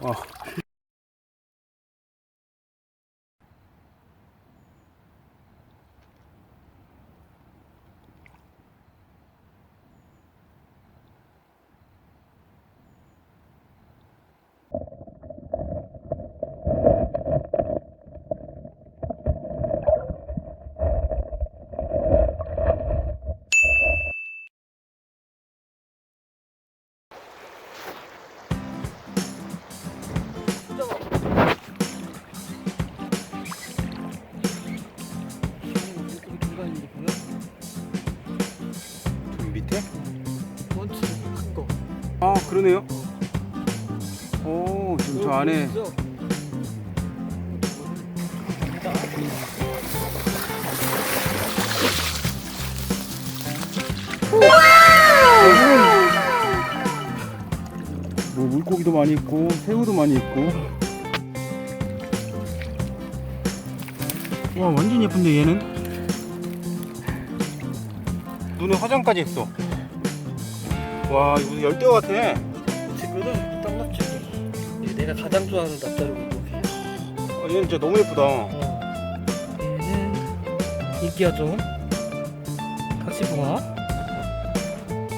哦。 어. 저기 밑에? 원치 큰 거. 아 그러네요. 오 지금 저 안에 보이시죠? 뭐 물고기도 많이 있고 새우도 많이 있고. 와 완전 예쁜데 얘는. 눈에 화장까지 했어. 와 이거 열대어 같아. 지금은 딱 납치. 내가 가장 좋아하는 납자를 물고기. 아, 얘는 진짜 너무 예쁘다. 어. 얘는 인기가 좀 각시붕어.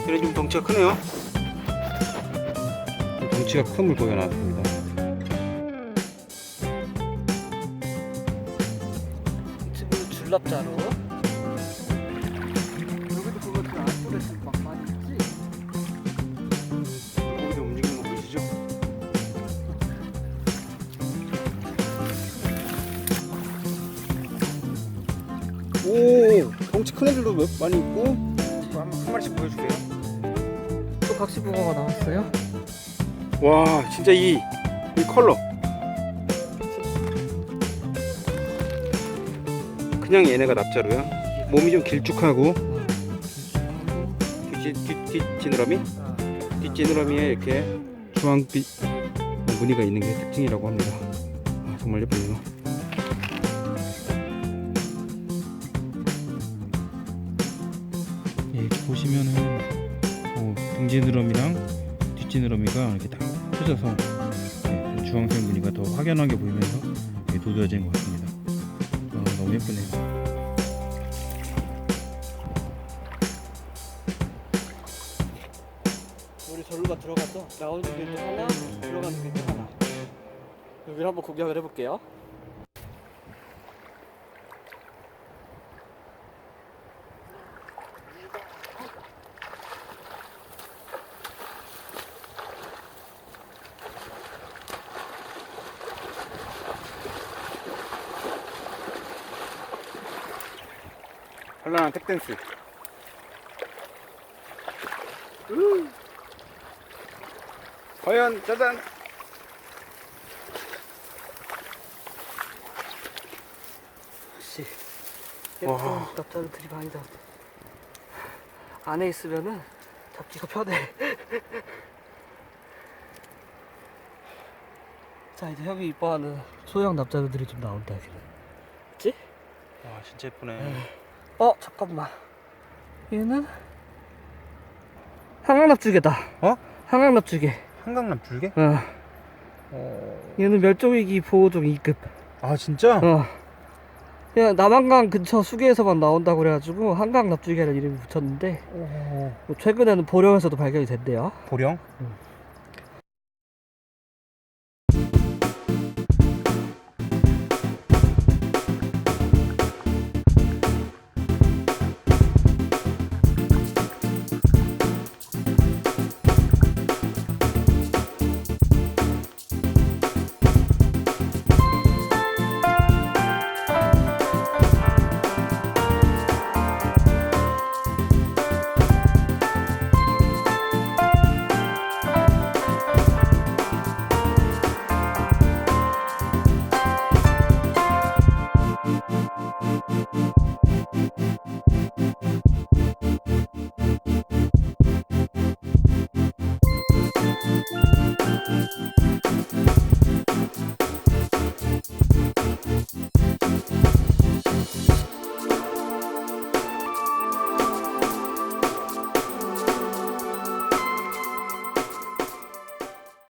얘는 좀 덩치가 크네요. 좀 덩치가 큰 물고기가 나왔습니다. 지금 줄납자로. 오 덩치 큰 애들도 몇- 많이 있고. 한, 한 마리씩 보여주세요. 또 각시붕어가 나왔어요. 와 진짜 이, 이 컬러. 그냥 얘네가 납자루야 몸이 좀 길쭉하고. 뒷, 뒷, 뒷지느러미? 아, 뒷지느러미에 이렇게 주황빛 무늬가 있는 게 특징이라고 합니다. 아, 정말 예쁘네요 보시면은 어, 등지느러미랑 뒷지느러미가 이렇게 딱 펴져서 예, 주황색 무늬가 더 확연하게 보이면서 예, 도드라진 것 같습니다 아, 너무 예쁘네요 우리 절로가 들어가서 나오는 게또 하나, 들어가는 게또 하나. 여기를 한번 구경을 해볼게요. 현란한 탭댄스 과연 짜잔 씨, 와. 예쁜 납자들이 많이 다 안에 있으면은 잡기가 편해. 자 이제 형이 이뻐하는 소형 납자들이 좀 나온다 여기는. 그치? 와 진짜 예쁘네 어 잠깐만. 얘는 한강납주개다. 어? 한강납주개. 한강남 줄개? 어. 얘는 멸종위기 보호종 2급. 아 진짜? 어. 그냥 남한강 근처 수계에서만 나온다고 그래가지고 한강 납주개라는 이름을 붙였는데 오, 뭐 최근에는 보령에서도 발견이 된대요. 보령?